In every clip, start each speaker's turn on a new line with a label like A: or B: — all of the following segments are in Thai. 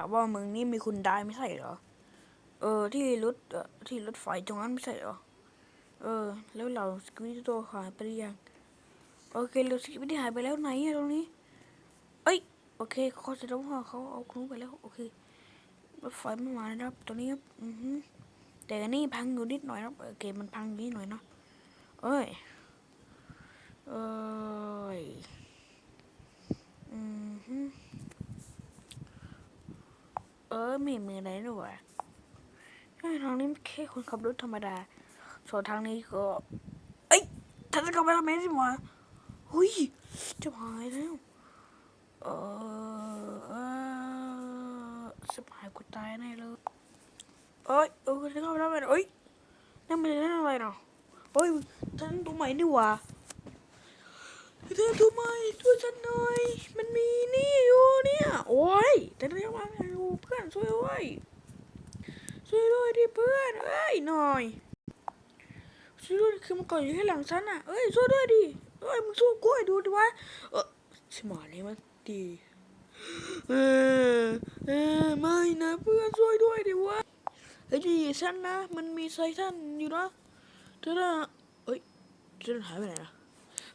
A: ถามว่าเมืองนี้มีคุณได้ไม่ใช่เหรอ เออ ที่รถเออที่รถไฟตรงนั้นไม่ใช่เหรอ เออ แล้วเราสกิวิโตหายไปหรือยัง โอเคเราสกิวิตหายไปแล้วไหนอะตรงนี้ เอ้ย โอเคเขาจะต้องว่าเขาเอาครูไปแล้ว โอเครถไฟไม่มานะครับตรงนี้ครับอือฮึแต่นี่พังอยู่นิดหน่อยนะโอเคมันพังนิดหน่อยเนาะเอ้ย เอ้ย อือฮึเออไม่มีอไรด้วยเฮ้ยทางนี้แค่คนขับรถธรรมดา ส่วนทางนี้ก็ เอ้ยฉันจะกลับไปทำไมสิวะหุยจะหายแล้ว เออสบายกูตายแน่เลยเอ้ยเออฉันเข้าไปทำไมเอ้ยนั่นมันนั่นอะไรเนาะเฮ้ยฉันตัวใหม่นี่หว่าเธอตัวใหม่ช่วยฉันหน่อยมันอยู่เนี่ย โอ้ยแต่เรียกว่าไงอยู่เพื่อน ช่วยด้วยช่วยด้วยดิเพื่อนเอ้ยหน่อยช่วยด้วยคือมันก่อนอยู่ข้างหลังฉันอะเอ้ยช่วยด้วยดิเอ้ยมึงสู้กูให้ดูดิวะเออสมอนี่มันดีเออเออไม่นะเพื่อนช่วยด้วยดิวะเฮ้ยดีฉันนะมันมีไซทันอยู่นะเธอนะเอ้ยเธอหายไปไหนล่ะ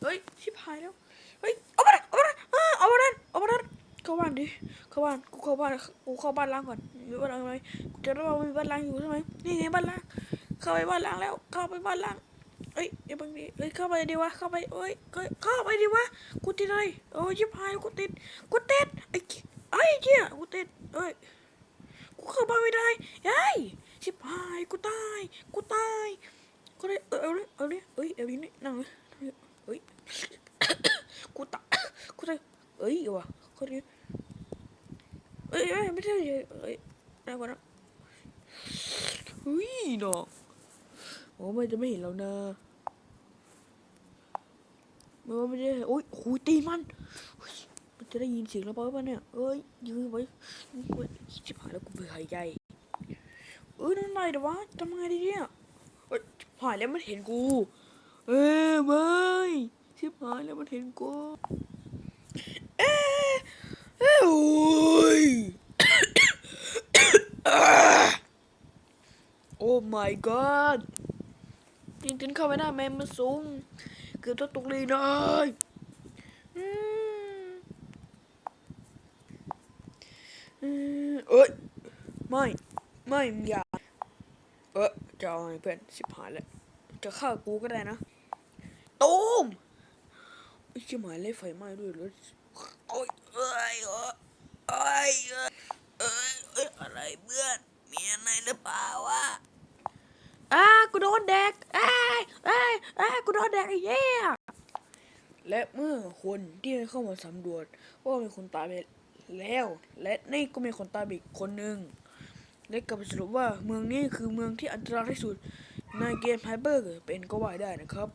A: เฮ้ยชิบหายแล้วเฮ้ยเอามาเอามาเออเอามาดันเอามาดัน เข้าบ้านดิ เข้าบ้าน กูเข้าบ้าน กูเข้าบ้านล้างก่อน มีบ้านล้างไหมกูจะรู้ว่ามีบ้านล้างอยู่ใช่ไหมนี่ไงบ้านล้าง เข้าไปบ้านล้างแล้ว เข้าไปบ้านล้างเอ้ยเดี๋ยวบางทีเอ้ยเข้าไปดิวะ เข้าไปเอ้ยเอ้ยเข้าไปดิวะ กูติดเลยโอ้ยิบหายกูติด กูติด ไอ้ไอ้เจี๊ยกูติดเอ้ย กูเข้าบ้านไม่ได้เฮ้ยชิบหาย กูตาย กูตาย กูได้เออเอาเลยเอาเลยเอ้ยเอาเลยนี่นั่งเลยนั่งเลยเอ้ย กูตาย กูตายเอ้ยว่ะคนนี้ อ้ยเอ้ยไม่ใช่เอ้ยนั่งก่อนนะเฮ้ยดอกโอ้มันจะไม่เห็นเรานะมันว่าไม่ได้โอ้ยหูยตีมันมันจะได้ยินเสียงเราเปล่าเนี่ยเอ้ยยืนไว้เฮ้ยชิบหายแล้วกูเบื่อหายใจเอ้ยนั่นอะไรเดี๋ยววะทำไงดีเนี่ยหายแล้วมันเห็นกู เอ้ยไม่ชิบหายแล้วมันเห็นกู เอ้ยเอ้ยโอ้ย โอ้ my god ยิงกินเข้าไปได้แมมันสูงเกือบจะตกเลยเลยอืมอืมเอ้ย ไม่ ไม่มึงอย่า เออจะเอาไงเพื่อนชิบหายแล้ว จะฆ่ากูก็ได้นะตูมไอ้ชิบหายเลยไฟไหม้ด้วยรถโอ้ยเอยเอ้ยเอ้ยเอ้ยเอ้ยอะไรเพื่อน มีอะไรหรือเปล่าวะอ้า กูโดนแดกเอ้ยเอ้ยเอ้ยกูโดนแดกไอ้เหี้ยและเมื่อคนที่เข้ามาสำรวจว่ามีคนตายไปแล้ว และนี่ก็มีคนตายอีกคนหนึ่งและกลับสรุปว่าเมืองนี้คือเมืองที่อันตรายที่สุดในเกมไฮเบอร์เป็นก็ว่าได้นะครับ